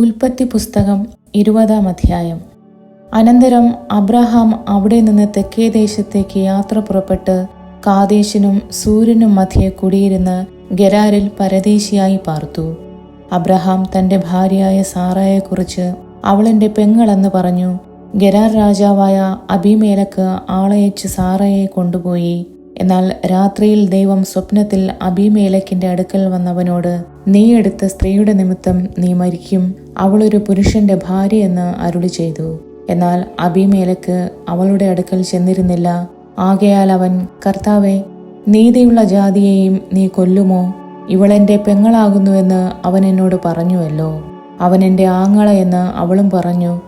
ഉൽപ്പത്തി പുസ്തകം ഇരുപതാം അധ്യായം. അനന്തരം അബ്രഹാം അവിടെ നിന്ന് തെക്കേ ദേശത്തേക്ക് യാത്ര പുറപ്പെട്ട് കാദേശിനും സൂര്യനും മധ്യേ കുടിയിരുന്ന് ഗരാരിൽ പരദേശിയായി പാർത്തു. അബ്രഹാം തന്റെ ഭാര്യയായ സാറായെക്കുറിച്ച് അവളെന്റെ പെങ്ങളെന്ന് പറഞ്ഞു. ഗരാർ രാജാവായ അബിമേലക്ക് ആളയച്ച് സാറയെ കൊണ്ടുപോയി എന്നാൽ രാത്രിയിൽ ദൈവം സ്വപ്നത്തിൽ അബിമേലക്കിന്റെ അടുക്കൽ വന്നവനോട് നീ എടുത്ത സ്ത്രീയുടെ നിമിത്തം നീ മരിക്കും അവളൊരു പുരുഷന്റെ ഭാര്യയെന്ന് അരുളി ചെയ്തു. എന്നാൽ അബിമേലക്ക് അവളുടെ അടുക്കൽ ചെന്നിരുന്നില്ല. ആകയാൽ അവൻ കർത്താവെ നീതിയുള്ള ജാതിയെയും നീ കൊല്ലുമോ? ഇവളെന്റെ പെങ്ങളാകുന്നുവെന്ന് അവൻ എന്നോട് പറഞ്ഞുവല്ലോ. അവൻ എന്റെ ആങ്ങള എന്ന് അവളും പറഞ്ഞു.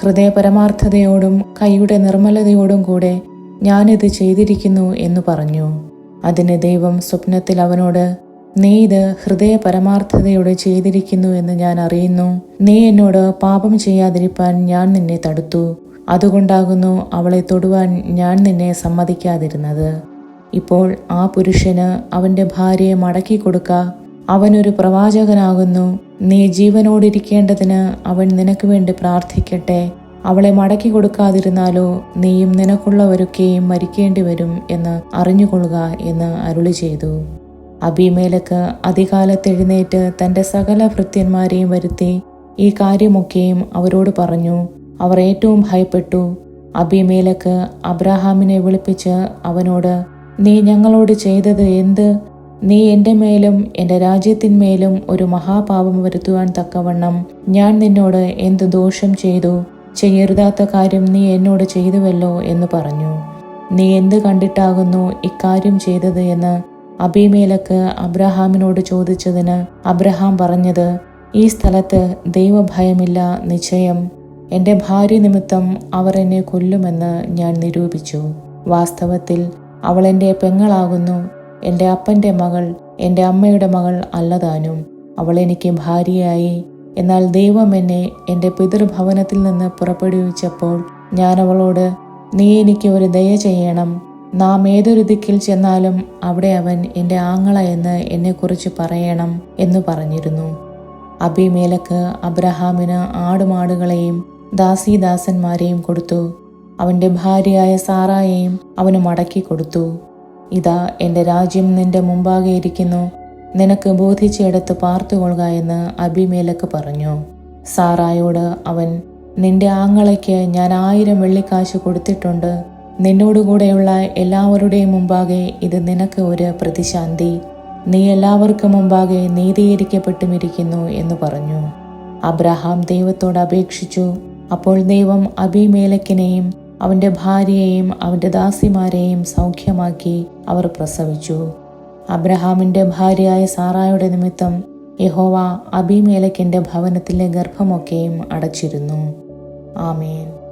ഹൃദയപരമാർത്ഥതയോടും കൈയുടെ നിർമ്മലതയോടും കൂടെ ഞാനിത് ചെയ്തിരിക്കുന്നു എന്ന് പറഞ്ഞു. അതിന് ദൈവം സ്വപ്നത്തിൽ അവനോട് നീ ഇത് ഹൃദയ പരമാർത്ഥതയോടെ ചെയ്തിരിക്കുന്നു എന്ന് ഞാൻ അറിയുന്നു. നീ എന്നോട് പാപം ചെയ്യാതിരിപ്പാൻ ഞാൻ നിന്നെ തടുത്തു. അതുകൊണ്ടാകുന്നു അവളെ തൊടുവാൻ ഞാൻ നിന്നെ സമ്മതിക്കാതിരുന്നത്. ഇപ്പോൾ ആ പുരുഷന് അവന്റെ ഭാര്യയെ മടക്കി കൊടുക്ക. അവനൊരു പ്രവാചകനാകുന്നു. നീ ജീവനോടിരിക്കേണ്ടതിന് അവൻ നിനക്ക് വേണ്ടി പ്രാർത്ഥിക്കട്ടെ. അവളെ മടക്കി കൊടുക്കാതിരുന്നാലോ നീയും നിനക്കുള്ളവരൊക്കെയും മരിക്കേണ്ടി വരും എന്ന് അറിഞ്ഞുകൊള്ളുക എന്ന് അരുളി ചെയ്തു. അബീമേലക്ക് അധികാലത്തെഴുന്നേറ്റ് തന്റെ സകല ഭൃത്യന്മാരെയും വരുത്തി ഈ കാര്യമൊക്കെയും അവരോട് പറഞ്ഞു. അവർ ഏറ്റവും ഭയപ്പെട്ടു. അബിമേലക്ക് അബ്രഹാമിനെ വിളിപ്പിച്ച് അവനോട് നീ ഞങ്ങളോട് ചെയ്തത് എന്ത്? നീ എന്റെ മേലും എന്റെ രാജ്യത്തിന്മേലും ഒരു മഹാപാപം വരുത്തുവാൻ തക്കവണ്ണം ഞാൻ നിന്നോട് എന്ത് ദോഷം ചെയ്തു? ചെയ്യരുതാത്ത കാര്യം നീ എന്നോട് ചെയ്തുവല്ലോ എന്ന് പറഞ്ഞു. നീ എന്ത് കണ്ടിട്ടാകുന്നു ഇക്കാര്യം ചെയ്തത് എന്ന് അബിമേലക്ക് അബ്രഹാമിനോട് ചോദിച്ചതിന് അബ്രഹാം പറഞ്ഞത് ഈ സ്ഥലത്ത് ദൈവഭയമില്ല നിശ്ചയം. എന്റെ ഭാര്യ നിമിത്തം അവർ എന്നെ കൊല്ലുമെന്ന് ഞാൻ നിരൂപിച്ചു. വാസ്തവത്തിൽ അവൾ എന്റെ പെങ്ങളാകുന്നു. എന്റെ അപ്പന്റെ മകൾ എന്റെ അമ്മയുടെ മകൾ അല്ലതാനും. അവൾ എനിക്ക് ഭാര്യയായി. എന്നാൽ ദൈവം എന്നെ എന്റെ പിതൃഭവനത്തിൽ നിന്ന് പുറപ്പെടുവിച്ചപ്പോൾ ഞാൻ അവളോട് നീ എനിക്ക് ഒരു ദയ ചെയ്യണം. നാം ഏതൊരു ദിക്കിൽ ചെന്നാലും അവിടെ അവൻ എന്റെ ആങ്ങള എന്ന് എന്നെക്കുറിച്ച് പറയണം എന്ന് പറഞ്ഞിരുന്നു. അബിമേലക്ക് അബ്രഹാമിന് ആടുമാടുകളെയും ദാസീദാസന്മാരെയും കൊടുത്തു. അവന്റെ ഭാര്യയായ സാറായെയും അവന് മടക്കി കൊടുത്തു. ഇതാ എന്റെ രാജ്യം നിന്റെ മുമ്പാകെ ഇരിക്കുന്നു. നിനക്ക് ബോധിച്ചെടുത്ത് പാർത്തുകൊള്ളുക എന്ന് അബിമേലക്ക് പറഞ്ഞു. സാറായോട് അവൻ നിന്റെ ആങ്ങളയ്ക്ക് ഞാൻ ആയിരം വെള്ളിക്കാശ് കൊടുത്തിട്ടുണ്ട്. നിന്നോടുകൂടെയുള്ള എല്ലാവരുടെയും മുമ്പാകെ ഇത് നിനക്ക് ഒരു പ്രതിശാന്തി. നീ എല്ലാവർക്കും മുമ്പാകെ നീതീകരിക്കപ്പെട്ടുമിരിക്കുന്നു എന്ന് പറഞ്ഞു. അബ്രഹാം ദൈവത്തോട് അപേക്ഷിച്ചു. അപ്പോൾ ദൈവം അബിമേലക്കിനെയും അവന്റെ ഭാര്യയെയും അവന്റെ ദാസിമാരെയും സൗഖ്യമാക്കി അവർ പ്രസവിച്ചു. അബ്രഹാമിന്റെ ഭാര്യയായ സാറായുടെ നിമിത്തം യഹോവ അബിമേലക്കിന്റെ ഭവനത്തിലെ ഗർഭമൊക്കെയും അടച്ചിരുന്നു. ആമേൻ.